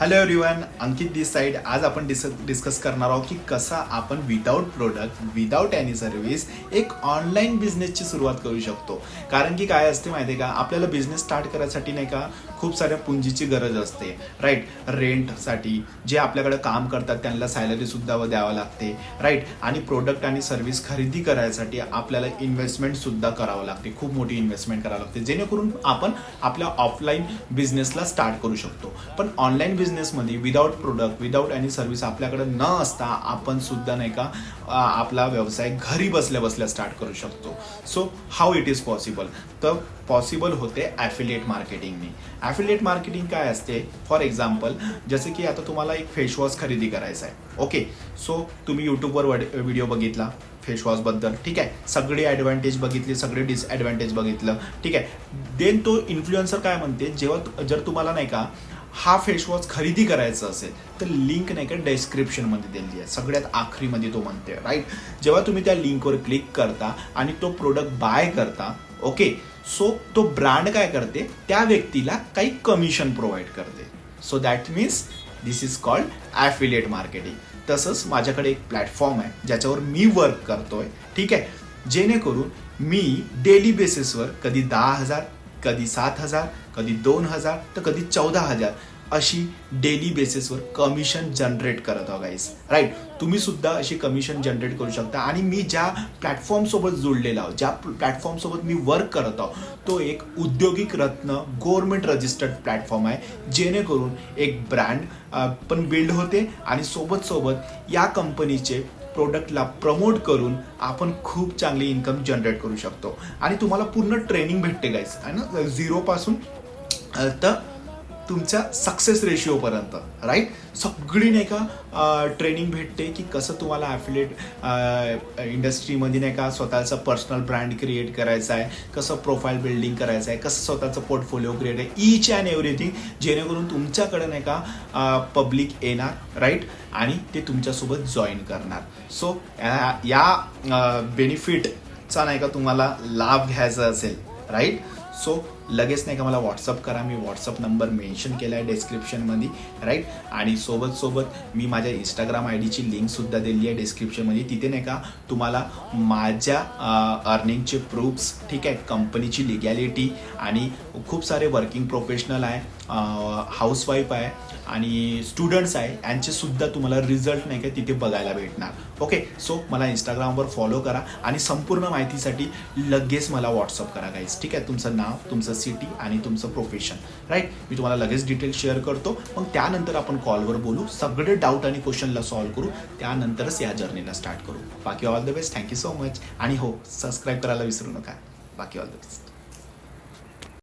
Hello everyone Ankit this side आज आपण डिस डिस्कस करणार आहोत की कसा आपण without product without any service एक ऑनलाईन बिझनेसची सुरुवात करू शकतो. कारण की काय असते माहिती आहे का? आपल्याला बिझनेस स्टार्ट करायसाठी नाही का खूप साऱ्या पुंजीची गरज असते. राईट रेंटसाठी जे आपल्याकडे काम करतात त्यांना सॅलरीसुद्धा द्यावं लागते. राईट आणि प्रोडक्ट आणि सर्व्हिस खरेदी करायसाठी आपल्याला इन्व्हेस्टमेंटसुद्धा करावं लागते. खूप मोठी इन्व्हेस्टमेंट करावं लागते. जेणेकरून आपण आपल्या ऑफलाईन बिझनेसला स्टार्ट करू शकतो. पण ऑनलाईन बिझनेसमध्ये without product without any service आपल्याकडे न असता आपण सुद्धा नाही का आपला व्यवसाय घरी बसल्या बसल्या स्टार्ट करू शकतो. So how it is possible तर पॉसिबल होते ॲफिलिएट मार्केटिंगने ॲफिलिएट मार्केटिंग काय असते? फॉर एक्झाम्पल जसे की आता तुम्हाला एक फेसवॉश खरेदी करायचा आहे. ओके सो तुम्ही यूट्यूबवर व्हिडिओ बघितला फेसवॉशबद्दल ठीक आहे? सगळी ॲडव्हान्टेज बघितली सगळे डिसॲडव्हान्टेज बघितलं. ठीक आहे? देन तो इन्फ्लुएन्सर काय म्हणते? जेव्हा जर तुम्हाला नाही का हा फेसवॉश खरेदी करायचा असेल तर लिंक नाही का डेस्क्रिप्शनमध्ये दिलेली आहे. सगळ्यात आखरीमध्ये तो म्हणते राईट जेव्हा तुम्ही त्या लिंकवर क्लिक करता आणि तो प्रोडक्ट बाय करता ओके सो तो ब्रँड काय करते? त्या व्यक्तीला काही कमिशन प्रोव्हाइड करते. So that means this is called affiliate marketing तसंच माझ्याकडे एक प्लॅटफॉर्म आहे ज्याच्यावर मी वर्क करतोय ठीक आहे? जेणेकरून मी डेली बेसिसवर कधी दहा हजार कधी सात हजार कधी दोन हजार तर कधी चौदा हजार अशी डेली बेसिसवर कमिशन जनरेट करत आहो गाईस राईट तुम्ही सुद्धा अशी कमिशन जनरेट करू शकता. आणि मी ज्या प्लॅटफॉर्मसोबत जोडलेला आहो ज्या प्लॅटफॉर्मसोबत मी वर्क करत आहो तो एक उद्योगिक रत्न गव्हर्मेंट रजिस्टर्ड प्लॅटफॉर्म आहे. जेणेकरून एक ब्रँड पण बिल्ड होते आणि सोबत सोबत या कंपनीचे प्रोडक्टला प्रमोट करून आपण खूप चांगली इन्कम जनरेट करू शकतो. आणि तुम्हाला पूर्ण ट्रेनिंग भेटते गाईस आहे ना? झिरोपासून तर तुमच्या सक्सेस रेशिओपर्यंत राईट सगळी नाही का ट्रेनिंग भेटते की कसं तुम्हाला ॲफिलेट इंडस्ट्रीमध्ये नाही का स्वतःचा पर्सनल ब्रँड क्रिएट करायचा आहे कसं प्रोफाईल बिल्डिंग करायचं आहे कसं स्वतःचं पोर्टफोलिओ क्रिएट आहे ईच अँड एव्हरीथिंग जेणेकरून तुमच्याकडे नाही का पब्लिक येणार राईट आणि ते तुमच्यासोबत जॉईन करणार. सो या बेनिफिटचा नाही का तुम्हाला लाभ घ्यायचा असेल राईट सो लगेच नाही का मला व्हॉट्सअप करा मी व्हॉट्सअप नंबर मेन्शन केला आहे डिस्क्रिप्शनमध्ये राईट आणि सोबत सोबत मी माझ्या इंस्टाग्राम आय डीची लिंकसुद्धा दिली आहे डिस्क्रिप्शनमध्ये तिथे नाही का तुम्हाला माझ्या अर्निंगचे प्रूफ्स ठीक आहे कंपनीची लिगॅलिटी आणि खूप सारे वर्किंग प्रोफेशनल आहे हाऊसवाईफ आहे आणि स्टुडंट्स आहे यांचेसुद्धा तुम्हाला रिझल्ट नाही का तिथे बघायला भेटणार. ओके सो मला इंस्टाग्रामवर फॉलो करा आणि संपूर्ण माहितीसाठी लगेच मला व्हॉट्सअप करा काहीच ठीक आहे? तुमचं नाव तुमचं सिटी आणि तुमचं प्रोफेशन राईट मी तुम्हाला लगेच डिटेल शेअर करतो. मग त्यानंतर आपण कॉलवर बोलू. सगळे डाऊट आणि क्वेश्चनला सॉल्व्ह करू. त्यानंतरच या जर्नीला स्टार्ट करू. बाकी all the best thank you so much आणि हो सबस्क्राईब करायला विसरू नका. बाकी ऑल द बेस्ट